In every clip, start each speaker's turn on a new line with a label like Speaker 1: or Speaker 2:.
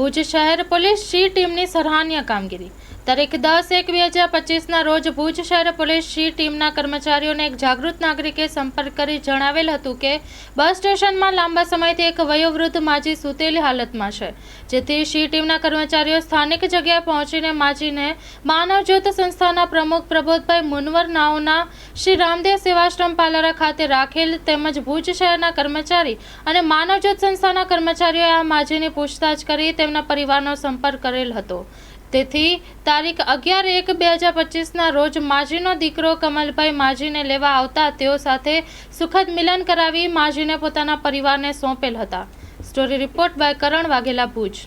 Speaker 1: ભુજ શહેર police C ટીમની સરાહનીય કામગીરી. તારીખ દસ એક બે હજાર પચીસના રોજ ભુજ શહેર પોલીસ સી ટીમના કર્મચારીઓને એક જાગૃત નાગરિકે સંપર્ક કરી જણાવેલ હતું કે, બસ સ્ટેશનમાં લાંબા સમયથી એક વયોવૃદ્ધ માજી સૂતેલી હાલતમાં છે, જેથી સી ટીમના કર્મચારીઓ સ્થાનિક જગ્યાએ પહોંચીને માજીને માનવજ્યોત સંસ્થાના પ્રમુખ પ્રબોધભાઈ મુનવર નાઓના શ્રી રામદેવ સેવાશ્રમ પાલારા ખાતે રાખેલ તેમજ ભુજ શહેરના કર્મચારી અને માનવજ્યોત સંસ્થાના કર્મચારીઓએ આ માજીની પૂછતાછ કરી તેમના પરિવારનો સંપર્ક કરેલ હતો. તેથી તારીખ અગિયાર એક બે હજાર પચીસના રોજ માજીનો દીકરો કમલભાઈ માજીને લેવા આવતા તેઓ સાથે સુખદ મિલન કરાવી માજીને પોતાના પરિવારને સોંપેલ હતા. Story report by Karan Vaghela Bhuj.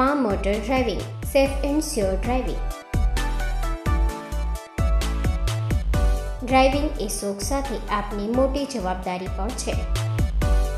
Speaker 2: મા motor driving, safe and sure driving. Driving એ શોખ સાથે આપની મોટી જવાબદારી પણ છે.